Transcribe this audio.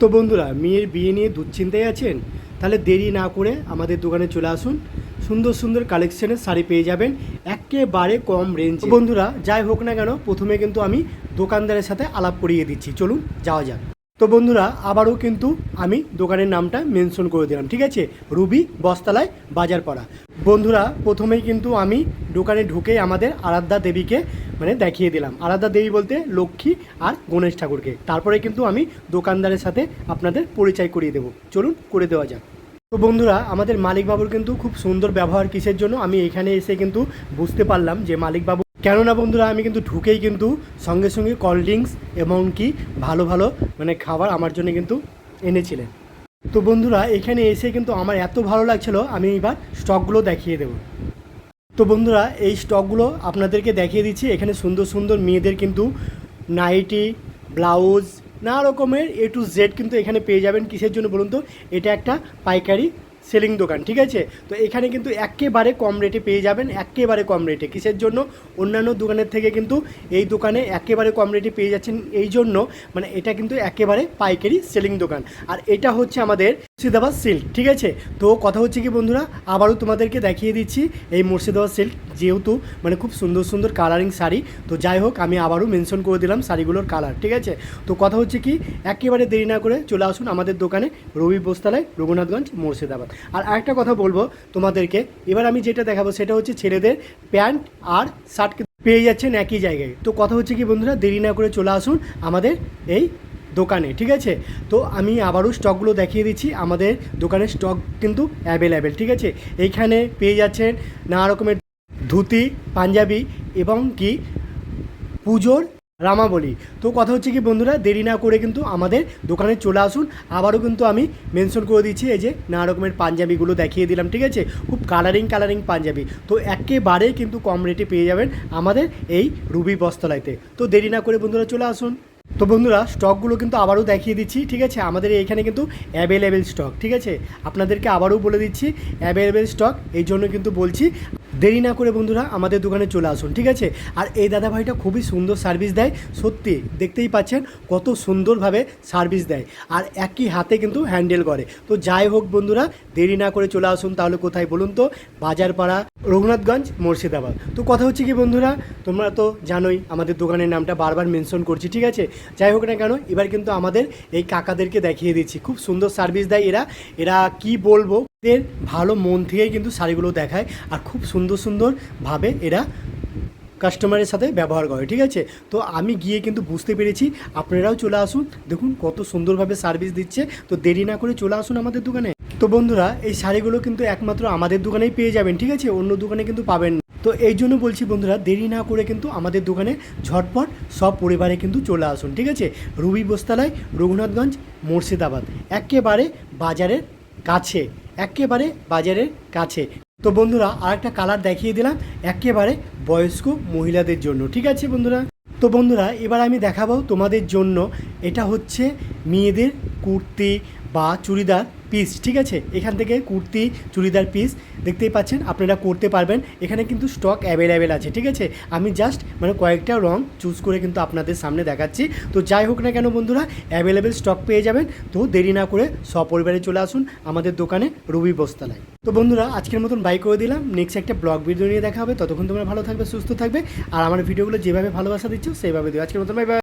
তো বন্ধুরা, মেয়ের বিয়ে নিয়ে দুশ্চিন্তায় আছেন? তাহলে দেরি না করে আমাদের দোকানে চলে আসুন। সুন্দর সুন্দর কালেকশনের শাড়ি পেয়ে যাবেন, একেবারে কম রেঞ্জ বন্ধুরা, যাই হোক না কেন, প্রথমে কিন্তু আমি দোকানদারের সাথে আলাপ করিয়ে দিচ্ছি। চলুন, যাওয়া যাক। তো বন্ধুরা, আবারও কিন্তু আমি দোকানের নামটা মেনশন করে দিলাম, ঠিক আছে? রুবি বস্তালায় বাজারপাড়া। বন্ধুরা, প্রথমেই কিন্তু আমি দোকানে ঢুকে আমাদের আরাধ্যা দেবীকে মানে দেখিয়ে দিলাম। আরাধ্যা দেবী বলতে লক্ষ্মী আর গণেশ ঠাকুরকে। তারপরে কিন্তু আমি দোকানদারের সাথে আপনাদের পরিচয় করিয়ে দেবো। চলুন, করে দেওয়া যাক। তো বন্ধুরা, আমাদের মালিকবাবুর কিন্তু খুব সুন্দর ব্যবহার কিসের জন্য আমি এখানে এসে কিন্তু বুঝতে পারলাম যে মালিকবাবু কেননা বন্ধুরা, আমি কিন্তু ঢুকেই কিন্তু সঙ্গে সঙ্গে কোল্ড ড্রিঙ্কস এবং কি ভালো ভালো মানে খাবার আমার জন্য কিন্তু এনেছিলেন। তো বন্ধুরা, এখানে এসে কিন্তু আমার এত ভালো লাগছিল, আমি এবার স্টকগুলো দেখিয়ে দেবো। তো বন্ধুরা, এই স্টকগুলো আপনাদেরকে দেখিয়ে দিচ্ছি। এখানে সুন্দর সুন্দর মেয়েদের কিন্তু নাইটি, ব্লাউজ, নানা রকমের এ টু জেড কিন্তু এখানে পেয়ে যাবেন। কিসের জন্য বলুন তো? এটা একটা পাইকারি সেলিং দোকান, ঠিক আছে? তো এখানে কিন্তু একেবারে কম রেটে পেয়ে যাবেন, একেবারে কম রেটে কিসের জন্য? অন্যান্য দোকানের থেকে কিন্তু এই দোকানে একেবারে কম রেটে পেয়ে যাচ্ছেন। এই জন্য মানে এটা কিন্তু একেবারে পাইকারি সেলিং দোকান। আর এটা হচ্ছে আমাদের মুর্শিদাবাদ সিল্ক ঠিক আছে? তো কথা হচ্ছে কি বন্ধুরা, আবারও তোমাদেরকে দেখিয়ে দিচ্ছি এই মুর্শিদাবাদ সিল্ক যেহেতু মানে খুব সুন্দর সুন্দর কালারিং শাড়ি। তো যাই হোক, আমি আবারও মেনশন করে দিলাম শাড়িগুলোর কালার ঠিক আছে? তো কথা হচ্ছে কি, একেবারে দেরি না করে চলে আসুন আমাদের দোকানে, রবি বস্তালায় রঘুনাথগঞ্জ, মুর্শিদাবাদ। আর আরেকটা কথা বলব তোমাদেরকে, এবার আমি যেটা দেখাবো সেটা হচ্ছে ছেলেদের প্যান্ট আর শার্ট পেয়ে যাচ্ছেন একই জায়গায়। তো কথা হচ্ছে কি বন্ধুরা, দেরি না করে চলে আসুন আমাদের এই দোকানে, ঠিক আছে? তো আমি আবারও স্টকগুলো দেখিয়ে দিচ্ছি, আমাদের দোকানের স্টক কিন্তু অ্যাভেলেবেল ঠিক আছে? এইখানে পেয়ে যাচ্ছেন নানা রকমের ধুতি, পাঞ্জাবি এবং কি পুজোর রামাবলী। তো কথা হচ্ছে কি বন্ধুরা, দেরি না করে কিন্তু আমাদের দোকানে চলে আসুন। আবারও কিন্তু আমি মেনশন করে দিচ্ছি, এই যে নানা রকমের পাঞ্জাবিগুলো দেখিয়ে দিলাম, ঠিক আছে? খুব কালারিং কালারিং পাঞ্জাবি। তো একেবারেই কিন্তু কম রেটে পেয়ে যাবেন আমাদের এই রুবি বস্তলাইতে তো দেরি না করে বন্ধুরা চলে আসুন। তো বন্ধুরা, স্টকগুলো কিন্তু আবারও দেখিয়ে দিচ্ছি, ঠিক আছে? আমাদের এখানে কিন্তু অ্যাভেলেবেল স্টক ঠিক আছে? আপনাদেরকে আবারও বলে দিচ্ছি অ্যাভেলেবেল স্টক এই জন্য কিন্তু বলছি, দেরি না করে বন্ধুরা আমাদের দোকানে চলে আসুন, ঠিক আছে? আর এই দাদাভাইটা খুবই সুন্দর সার্ভিস দেয়, সত্যি, দেখতেই পাচ্ছেন কত সুন্দরভাবে সার্ভিস দেয়, আর একই হাতে কিন্তু হ্যান্ডেল করে। তো যাই হোক বন্ধুরা, দেরি না করে চলে আসুন, তাহলে কোথায় বলুন তো? বাজারপাড়া, রঘুনাথগঞ্জ, মুর্শিদাবাদ। তো কথা হচ্ছে কি বন্ধুরা, তোমরা তো জানোই, আমাদের দোকানের নামটা বারবার মেনশন করছি, ঠিক আছে? যাই হোক না কেন, এবার কিন্তু আমাদের এই কাকাদেরকে দেখিয়ে দিচ্ছি। খুব সুন্দর সার্ভিস দেয় এরা। এরা কি বলব? এদের ভালো মন থেকেই কিন্তু শাড়িগুলো দেখায় আর খুব সুন্দর সুন্দরভাবে এরা কাস্টমারের সাথে ব্যবহার করে, ঠিক আছে? তো আমি গিয়ে কিন্তু বুঝতে পেরেছি, আপনারাও চলে আসুন। দেখুন কত সুন্দরভাবে সার্ভিস দিচ্ছে। তো দেরি না করে চলে আসুন আমাদের দোকানে। তো বন্ধুরা, এই শাড়িগুলো কিন্তু একমাত্র আমাদের দোকানেই পেয়ে যাবেন, ঠিক আছে? অন্য দোকানে কিন্তু পাবেন না। তো এই জন্য বলছি বন্ধুরা, দেরি না করে কিন্তু আমাদের দোকানে ঝটপট সব পরিবারে কিন্তু চলে আসুন, ঠিক আছে? রুবি বস্তালায়, রঘুনাথগঞ্জ, মুর্শিদাবাদ, একেবারে বাজারের কাছে, একেবারে বাজারের কাছে। তো বন্ধুরা, আরেকটা কালার দেখিয়ে দিলাম, একেবারে বয়স্ক মহিলাদের জন্য, ঠিক আছে বন্ধুরা? তো বন্ধুরা, এবার আমি দেখাবো তোমাদের জন্য, এটা হচ্ছে মেয়েদের কুর্তি বা চুড়িদার পিস ঠিক আছে? এখান থেকে কুর্তি, চুড়িদার পিস দেখতেই পাচ্ছেন, আপনারা করতে পারবেন। এখানে কিন্তু স্টক অ্যাভেলেবেল আছে, ঠিক আছে? আমি জাস্ট মানে কয়েকটা রং চুজ করে কিন্তু আপনাদের সামনে দেখাচ্ছি। তো যাই হোক না কেন বন্ধুরা অ্যাভেলেবেল স্টক পেয়ে যাবেন। তো দেরি না করে সপরিবারে চলে আসুন আমাদের দোকানে রবি বস্তালায়। তো বন্ধুরা, আজকের মতন বাই করে দিলাম। নেক্সট একটা ব্লগ ভিডিও নিয়ে দেখা হবে। ততক্ষণ তোমরা ভালো থাকবে, সুস্থ থাকবে। আর আমার ভিডিওগুলো যেভাবে ভালোবাসা দিচ্ছ, সেইভাবে দিও। আজকের মতন বাই